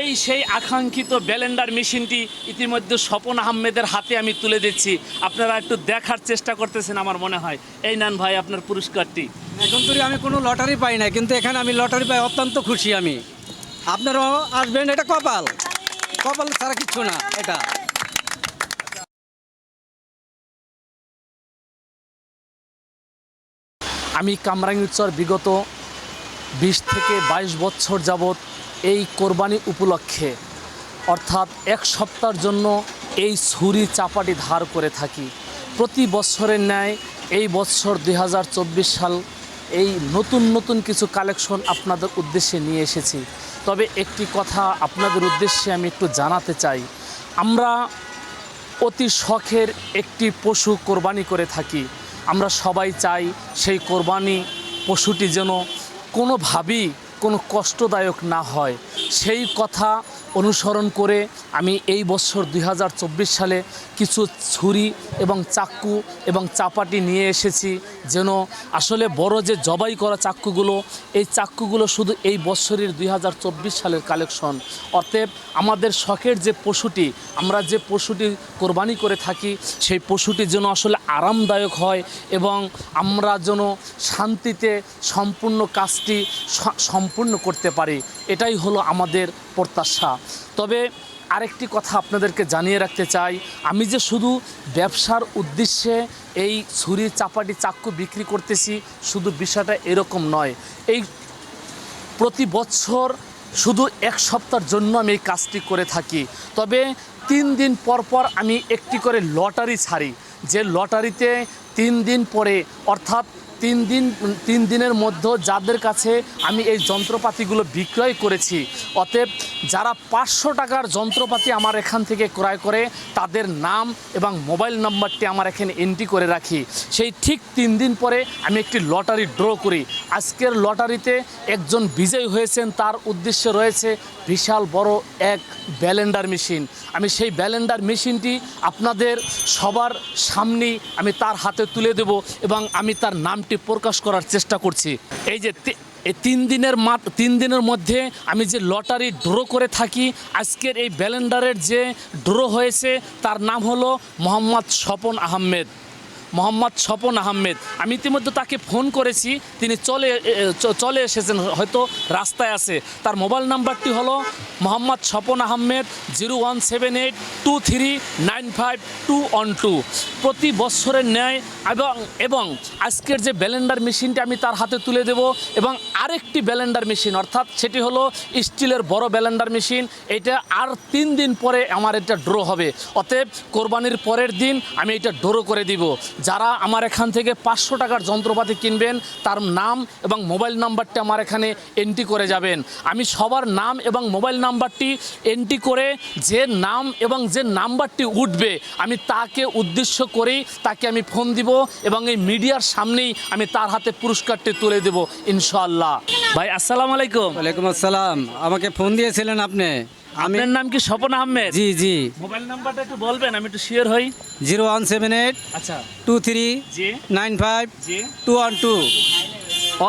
এই সেই আকাঙ্ক্ষিত ব্যালেন্ডার মেশিনটি ইতিমধ্যে স্বপন আহমেদের হাতে আমি তুলে দিচ্ছি। আপনারা একটু দেখার চেষ্টা করতেছেন আমার মনে হয়। এই নান ভাই আপনার পুরস্কারটি। এখন তুই আমি কোনো লটারি পাই না কিন্তু এখানে আমি লটারি পাই অত্যন্ত খুশি আমি। আপনারাও আসবেন এটা কপাল। কপাল ছাড়া কিচ্ছু না এটা। আমি কামরাঙ্গীরচর বিগত বিশ থেকে বাইশ বছর যাবৎ এই কোরবানি উপলক্ষে, অর্থাৎ এক সপ্তাহের জন্য এই ছুরি চাপাটি ধার করে থাকি। প্রতি বছরের ন্যায় এই বছর দু হাজার চব্বিশ সাল এই নতুন নতুন কিছু কালেকশন আপনাদের উদ্দেশ্যে নিয়ে এসেছি। তবে একটি কথা আপনাদের উদ্দেশ্যে আমি একটু জানাতে চাই। আমরা অতি শখের একটি পশু কোরবানি করে থাকি। আমরা সবাই চাই সেই কোরবানি পশুটি যেন কোনোভাবেই কোনো কষ্টদায়ক না হয়। সেই কথা অনুসরণ করে আমি এই বছর দুই হাজার চব্বিশ সালে কিছু ছুরি এবং চাক্কু এবং চাপাটি নিয়ে এসেছি যেন আসলে বড় যে জবাই করা চাক্কুগুলো এই চাক্কুগুলো শুধু এই বছরের দুই হাজার চব্বিশ সালের কালেকশন। অতএব আমাদের শখের যে পশুটি, আমরা যে পশুটি কোরবানি করে থাকি, সেই পশুটি যেন আসলে আরামদায়ক হয় এবং আমরা যেন শান্তিতে সম্পূর্ণ কাজটি সম্পূর্ণ করতে পারি। এটাই হলো আমাদের প্রত্যাশা। তবে আরেকটি কথা আপনাদেরকে জানিয়ে রাখতে চাই। আমি যে শুধু ব্যবসার উদ্দেশ্যে এই ছুরি চাপাটি চাক্কু বিক্রি করতেছি, শুধু বিষয়টা এরকম নয়। এই প্রতি বছর শুধু এক সপ্তাহের জন্য আমি এই কাজটি করে থাকি। তবে তিন দিন পর পর আমি একটি করে লটারি ছাড়ি। যে লটারিতে তিন দিন পরে, অর্থাৎ তিন দিন, তিন দিনের মধ্যে যাদের কাছে আমি এই যন্ত্রপাতিগুলো বিক্রয় করেছি, অতএব যারা পাঁচশো টাকার যন্ত্রপাতি আমার এখান থেকে ক্রয় করে, তাদের নাম এবং মোবাইল নাম্বারটি আমার এখানে এন্ট্রি করে রাখি। সেই ঠিক তিন দিন পরে আমি একটি লটারি ড্র করি। আজকের লটারিতে একজন বিজয়ী হয়েছেন, তার উদ্দেশ্যে রয়েছে বিশাল বড় এক ব্যালেন্ডার মেশিন। আমি সেই ব্যালেন্ডার মেশিনটি আপনাদের সবার সামনেই আমি তার হাতে তুলে দেব এবং আমি তার নামটি প্রকাশ করার চেষ্টা করছি। এই যে এই তিন দিনের তিন দিনের মধ্যে আমি যে লটারি ড্র করে থাকি, আজকের এই ব্যালেন্ডারের যে ড্র হয়েছে, তার নাম হলো মোহাম্মদ স্বপন আহমেদ। মোহাম্মদ স্বপন আহমেদ। আমি ইতিমধ্যে তাকে ফোন করেছি, তিনি চলে চলে এসেছেন, হয়তো রাস্তায় আছে। তার মোবাইল নাম্বারটি হলো Mohammad Swapan Ahmed, zero one seven eight two three nine five two one two. প্রতি বছরের ন্যায় এবং এবং আজকের যে ব্যালেন্ডার মেশিনটি আমি তার হাতে তুলে দেব এবং আরেকটি ব্যালেন্ডার মেশিন, অর্থাৎ সেটি হলো স্টিলের বড় ব্যালেন্ডার মেশিন। এটা আর তিন দিন পরে আমার এটা ড্র হবে। অতএব কোরবানির পরের দিন আমি এটা ড্র করে দিব। যারা আমার এখান থেকে পাঁচশো টাকার যন্ত্রপাতি কিনবেন, তার নাম এবং মোবাইল নাম্বারটি আমার এখানে এন্ট্রি করে যাবেন। আমি সবার নাম এবং মোবাইল নাম্বারটি এন্ট্রি করে যে নাম এবং যে নাম্বারটি উঠবে আমি তাকে উদ্দেশ্য করেই তাকে আমি ফোন দিব এবং এই মিডিয়ার সামনেই আমি তার হাতে পুরস্কারটি তুলে দেব ইনশাআল্লাহ। ভাই আসসালামু আলাইকুম। ওয়ালাইকুম আসসালাম। আমাকে ফোন দিয়েছিলেন আপনি। আপনার নাম কি স্বপন আহমেদ? জি জি। মোবাইল নাম্বারটা একটু বলবেন আমি একটু শিওর হই। জিরো ওয়ান সেভেন এইট আচ্ছা। টু থ্রি জি। নাইন ফাইভ জি। Two one two.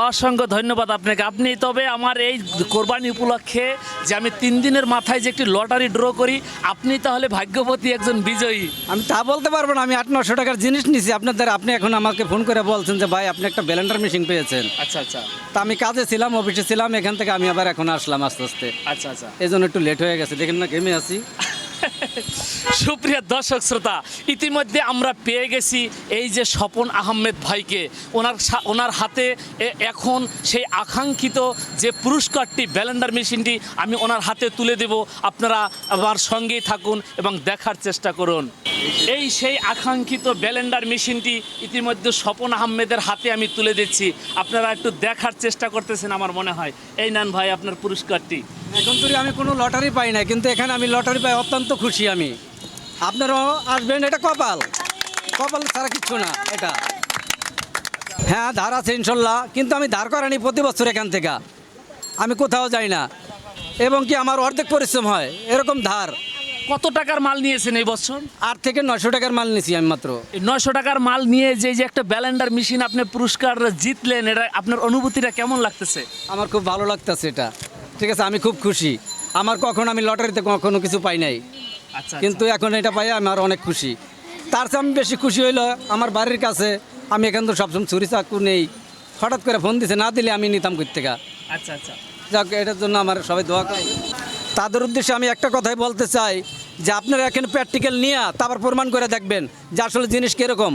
অসংখ্য ধন্যবাদ আপনাকে। আপনি তবে আমার এই কোরবানি উপলক্ষে যে আমি তিন দিনের মাথায় যে একটি লটারি ড্র করি আপনি তাহলে ভাগ্যবতী একজন বিজয়ী। আমি তা বলতে পারব না আমি আট নশো টাকার জিনিস নিছি। আপনাদের আপনি এখন আমাকে ফোন করে বলছেন যে ভাই আপনি একটা ব্যালেন্ডার মেশিন পেয়েছেন। আচ্ছা আচ্ছা। তা আমি কাজে ছিলাম অফিসে ছিলাম এখান থেকে আমি আবার এখন আসলাম আস্তে আস্তে। আচ্ছা আচ্ছা। এই জন্য একটু লেট হয়ে গেছে। দেখেন না ঘেমে আছি। সুপ্রিয় দর্শক শ্রোতা, ইতিমধ্যে আমরা পেয়ে গেছি এই যে স্বপন আহমেদ ভাইকে। ওনার ওনার হাতে এখন সেই আকাঙ্ক্ষিত যে পুরস্কারটি, ব্যালেন্ডার মেশিনটি আমি ওনার হাতে তুলে দেব। আপনারা আমার সঙ্গেই থাকুন এবং দেখার চেষ্টা করুন। এই সেই আকাঙ্ক্ষিত ব্যালেন্ডার মেশিনটি ইতিমধ্যে স্বপন আহমেদের হাতে আমি তুলে দিচ্ছি। আপনারা একটু দেখার চেষ্টা করতেছেন আমার মনে হয়। এই নেন ভাই আপনার পুরস্কারটি। এখন তো আমি কোনো লটারি পাই না কিন্তু এখানে আমি লটারি পাই অত্যন্ত খুশি আমি। আপনারাও আসবেন এটা কপাল। কপাল ছাড়া কিচ্ছু না এটা। হ্যাঁ ধার আছে ইনশাল্লাহ কিন্তু আমি ধার করানি প্রতি বছর এখান থেকে। আমি কোথাও যাই না। এবং কি আমার অর্ধেক পরিশ্রম হয় এরকম ধার। কত টাকার মাল নিয়েছেন এই বছর? আট থেকে নশো টাকার মাল নিয়েছি আমি মাত্র। নয়শো টাকার মাল নিয়ে যে যে একটা ব্যালেন্ডার মেশিন আপনি পুরস্কার জিতলেন এটা আপনার অনুভূতিটা কেমন লাগতেছে? আমার খুব ভালো লাগতেছে এটা। ঠিক আছে আমি খুব খুশি। আমার কখনো আমি লটারিতে কখনো কিছু পাই নাই। আচ্ছা কিন্তু এখন এটা পাই আমার অনেক খুশি। তার চেয়ে আমি বেশি খুশি হইল আমার বাড়ির কাছে। আমি এখান তো সবসময় চুরি চাকু নেই। হঠাৎ করে ফোন দিছে না দিলে আমি নিতাম থেকে আচ্ছা আচ্ছা। যাক এটার জন্য আমার সবাই দোয়া করে তাদের উদ্দেশ্যে আমি একটা কথাই বলতে চাই যে আপনারা এখানে প্র্যাকটিক্যাল নিয়ে তারপর প্রমাণ করে দেখবেন যে আসলে জিনিস কীরকম।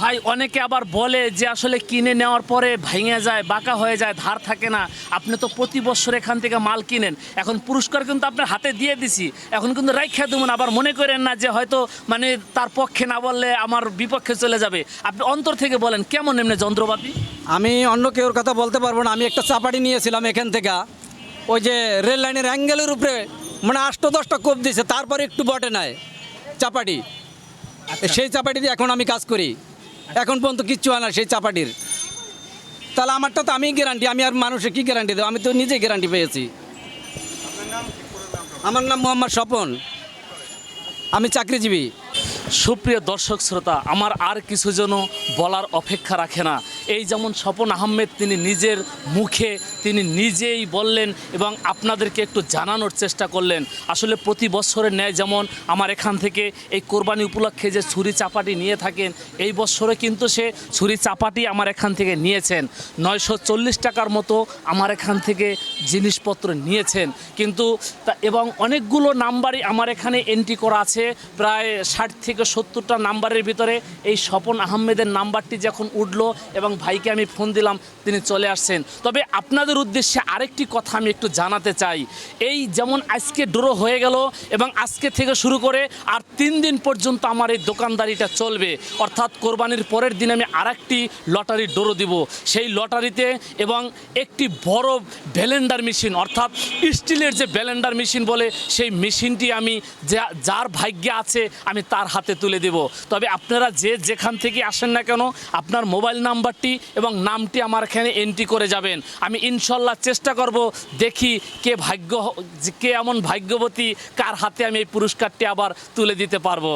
ভাই অনেকে আবার বলে যে আসলে কিনে নেওয়ার পরে ভেঙে যায় বাঁকা হয়ে যায় ধার থাকে না। আপনি তো প্রতি বছর এখান থেকে মাল কিনেন। এখন পুরস্কার কিন্তু আপনার হাতে দিয়ে দিছি। এখন কিন্তু রাইখা দেবেন আবার মনে করেন না যে হয়তো মানে তার পক্ষে না বললে আমার বিপক্ষে চলে যাবে। আপনি অন্তর থেকে বলেন কেমন এমনি যন্ত্রপাতি? আমি অন্য কেউর কথা বলতে পারব না। আমি একটা চাপাটি নিয়েছিলাম এখান থেকে। ওই যে রেল লাইনের অ্যাঙ্গেলের উপরে মানে আষ্ট দশটা কোপ দিয়েছে তারপরে একটু বটে নেয় চাপাটি। সেই চাপাটি দিয়ে এখন আমি কাজ করি। এখন পর্যন্ত কিচ্ছু হয় না সেই চাপাটির। তাহলে আমারটা তো আমি গ্যারান্টি আমি আর মানুষের কি গ্যারান্টি দেবো? আমি তো নিজে গ্যারান্টি পেয়েছি। আমার নাম মোহাম্মদ স্বপন। আমি চাকরিজীবী। সুপ্রিয় দর্শক, শ্রোতা, আমার আর কিছু যেন বলার অপেক্ষা রাখে না। এই যেমন স্বপন আহমেদ তিনি নিজের মুখে তিনি নিজেই বললেন এবং আপনাদেরকে একটু জানানোর চেষ্টা করলেন। আসলে প্রতি বছরের ন্যায় যেমন আমার এখান থেকে এই কোরবানি উপলক্ষে যে ছুরি চাপাটি নিয়ে থাকেন, এই বছরে কিন্তু সে ছুরি চাপাটি আমার এখান থেকে নিয়েছেন। নয়শো চল্লিশ টাকার মতো আমার এখান থেকে জিনিসপত্র নিয়েছেন। কিন্তু এবং অনেকগুলো নাম্বারই আমার এখানে এন্ট্রি করা আছে, প্রায় ষাট থেকে সত্তরটা নাম্বারের ভিতরে। এই স্বপন আহমেদের নাম্বারটি যখন উঠল এবং ভাইকে আমি ফোন দিলাম, তিনি চলে আসছেন। তবে আপনাদের উদ্দেশ্যে আরেকটি কথা আমি একটু জানাতে চাই। এই যেমন আজকে ড্রো হয়ে গেল এবং আজকে থেকে শুরু করে আর তিন দিন পর্যন্ত আমার এই দোকানদারিটা চলবে। অর্থাৎ কোরবানির পরের দিন আমি আরেকটি লটারি ডোরো দিব। সেই লটারিতে এবং একটি বড় ব্যালেন্ডার মেশিন, অর্থাৎ স্টিলের যে ব্যালেন্ডার মেশিন বলে সেই মেশিনটি আমি যা- যার ভাগ্যে আছে আমি তার হাতে তুলে দেব। তবে আপনারা যে যেখান থেকে আসেন না কেন, আপনার মোবাইল নাম্বারটি এবং নামটি আমার এখানে এন্ট্রি করে যাবেন। আমি ইনশাল্লাহ চেষ্টা করব দেখি কে ভাগ্য কে এমন ভাগ্যবতী, কার হাতে আমি এই পুরস্কারটি আবার তুলে দিতে পারব।